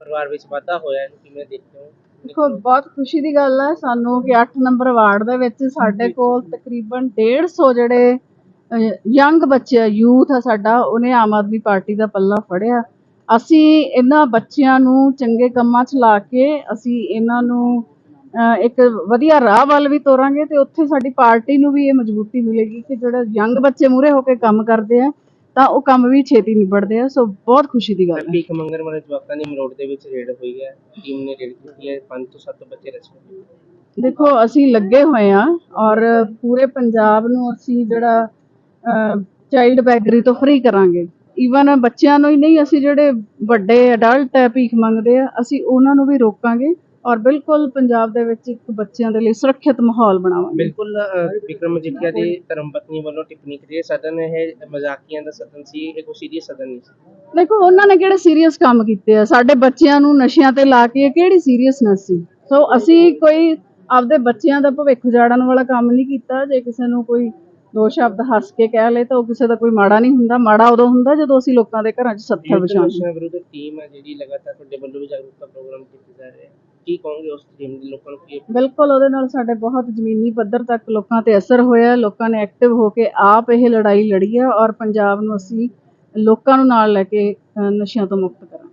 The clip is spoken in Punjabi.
ਪਰਿਵਾਰ ਵਿੱਚ ਵਾਧਾ ਹੋਇਆ ਇਹਨੂੰ ਕਿਵੇਂ ਦੇਖਦੇ ਹੋ? ਦੇਖੋ ਬਹੁਤ ਖੁਸ਼ੀ ਦੀ ਗੱਲ ਹੈ ਸਾਨੂੰ ਕਿ 8 ਨੰਬਰ ਵਾਰਡ ਦੇ ਵਿੱਚ ਸਾਡੇ ਕੋਲ ਤਕਰੀਬਨ 150 ਜਿਹੜੇ ਯੰਗ ਬੱਚੇ ਯੂਥ ਆ ਸਾਡਾ ਉਹਨੇ ਆਮ ਆਦਮੀ ਪਾਰਟੀ ਦਾ ਪੱਲਾ ਫੜਿਆ। ਅਸੀਂ ਇਹਨਾਂ ਬੱਚਿਆਂ ਨੂੰ ਚੰਗੇ ਕੰਮਾਂ 'ਚ ਲਾ ਕੇ ਅਸੀਂ ਇਹਨਾਂ ਨੂੰ ਇੱਕ ਵਧੀਆ ਰਾਹ ਵੱਲ ਵੀ ਤੋਰਾਂਗੇ ਤੇ ਉੱਥੇ ਸਾਡੀ ਪਾਰਟੀ ਨੂੰ ਵੀ ਇਹ ਮਜ਼ਬੂਤੀ ਮਿਲੇਗੀ ਕਿ ਜਿਹੜੇ ਯੰਗ ਬੱਚੇ ਮੂਰੇ ਹੋ ਕੇ ਕੰਮ ਕਰਦੇ ਆ ਤਾਂ ਉਹ ਕੰਮ ਵੀ ਛੇਤੀ ਨਿਬੜਦੇ ਆ ਸੋ ਬਹੁਤ ਖੁਸ਼ੀ ਦੀ ਗੱਲ ਹੈ। ਭੀਖ ਮੰਗਣ ਵਾਲੇ ਜਵਾਕਾਂ ਦੀ ਮਰੋੜ ਦੇ ਵਿੱਚ ਰੇਡ ਹੋਈ ਹੈ ਟੀਮ ਨੇ ਰੇਡ ਕੀਤੀ ਹੈ 5 ਤੋਂ 7 ਬੱਚੇ ਰੈਸਕਿਊ ਦੇਖੋ ਅਸੀਂ ਲੱਗੇ ਹੋਏ ਆ ਔਰ ਪੂਰੇ ਪੰਜਾਬ ਨੂੰ ਅਸੀਂ ਜਿਹੜਾ ਚਾਈਲਡ ਬੈਗਰੀ ਤੋਂ ਫ੍ਰੀ ਕਰਾਂਗੇ। ਈਵਨ ਬੱਚਿਆਂ ਨੂੰ ਹੀ ਨਹੀਂ ਅਸੀਂ ਜਿਹੜੇ ਵੱਡੇ ਅਡਲਟ ਹੈ ਭੀਖ ਮੰਗਦੇ ਆ ਅਸੀਂ ਉਹਨਾਂ ਨੂੰ ਵੀ ਰੋਕਾਂਗੇ। ਔਰ ਬਿਲਕੁਲ ਪੰਜਾਬ ਦੇ ਵਿੱਚ ਇੱਕ ਬੱਚਿਆਂ ਦੇ ਲਈ ਸੁਰੱਖਿਅਤ ਮਾਹੌਲ ਬਣਾਵਾਂਗੇ। ਬਿਲਕੁਲ ਵਿਕਰਮ ਮਜੀਠੀਆ ਦੀ ਧਰਮ ਪਤਨੀ ਵੱਲੋਂ ਟਿੱਪਣੀ ਕਰੀ ਸਦਨ ਇਹ ਮਜ਼ਾਕੀਆਂ ਦਾ ਸਦਨ ਸੀ ਇਹ ਕੋਈ ਸੀਰੀਅਸ ਸਦਨ ਨਹੀਂ ਸੀ। ਦੇਖੋ ਉਹਨਾਂ ਨੇ ਕਿਹੜੇ ਸੀਰੀਅਸ ਕੰਮ ਕੀਤੇ ਆ? ਸਾਡੇ ਬੱਚਿਆਂ ਨੂੰ ਨਸ਼ਿਆਂ ਤੇ ਲਾ ਕੇ ਕਿਹੜੀ ਸੀਰੀਅਸਨੈਸ ਸੀ? ਸੋ ਅਸੀਂ ਕੋਈ ਆਪਦੇ ਬੱਚਿਆਂ ਦਾ ਭਵਿੱਖ ਉਜਾੜਨ ਵਾਲਾ ਕੰਮ ਨਹੀਂ ਕੀਤਾ ਜੇ ਕਿਸੇ ਨੂੰ ਕੋਈ ਦੋ ਸ਼ਬਦ ਹੱਸ ਕੇ ਕਹਿ ਲੇ ਤਾਂ ਉਹ ਕਿਸੇ ਦਾ ਕੋਈ ਮਾੜਾ ਨਹੀਂ ਹੁੰਦਾ ਮਾੜਾ ਉਦੋਂ ਹੁੰਦਾ ਜਦੋਂ ਅਸੀਂ ਲੋਕਾਂ ਦੇ ਘਰਾਂ 'ਚ ਸੱਥਰ ਵਿਛਾਉਂਦੇ ਨਸ਼ਿਆਂ ਵਿਰੁੱਧ ਟੀਮ ਹੈ ਜਿਹੜੀ ਲਗਾਤਾਰ ਤੁਹਾਡੇ ਵੱਲੋਂ ਵੀ ਜਾਗਰੂਕਤਾ ਪ੍ਰੋਗਰਾਮ ਕੀਤੇ ਜਾ ਰਹੇ ਹੈ ਕੀ ਕਹੋਗੇ ਉਸ ਟੀਮ ਦੇ ਲੋਕਾਂ ਨੂੰ ਕੀ ਬਿਲਕੁਲ ਉਹਦੇ ਨਾਲ ਸਾਡੇ ਬਹੁਤ ਜ਼ਮੀਨੀ ਪੱਧਰ ਤੱਕ ਲੋਕਾਂ ਤੇ ਅਸਰ ਹੋਇਆ ਲੋਕਾਂ ਨੇ ਐਕਟਿਵ ਹੋ ਕੇ ਆਪ ਇਹ ਲੜਾਈ ਲੜੀ ਹੈ ਔਰ ਪੰਜਾਬ ਨੂੰ ਅਸੀਂ ਲੋਕਾਂ ਨੂੰ ਨਾਲ ਲੈ ਕੇ ਨਸ਼ਿਆਂ ਤੋਂ ਮੁਕਤ ਕਰਾਂਗੇ।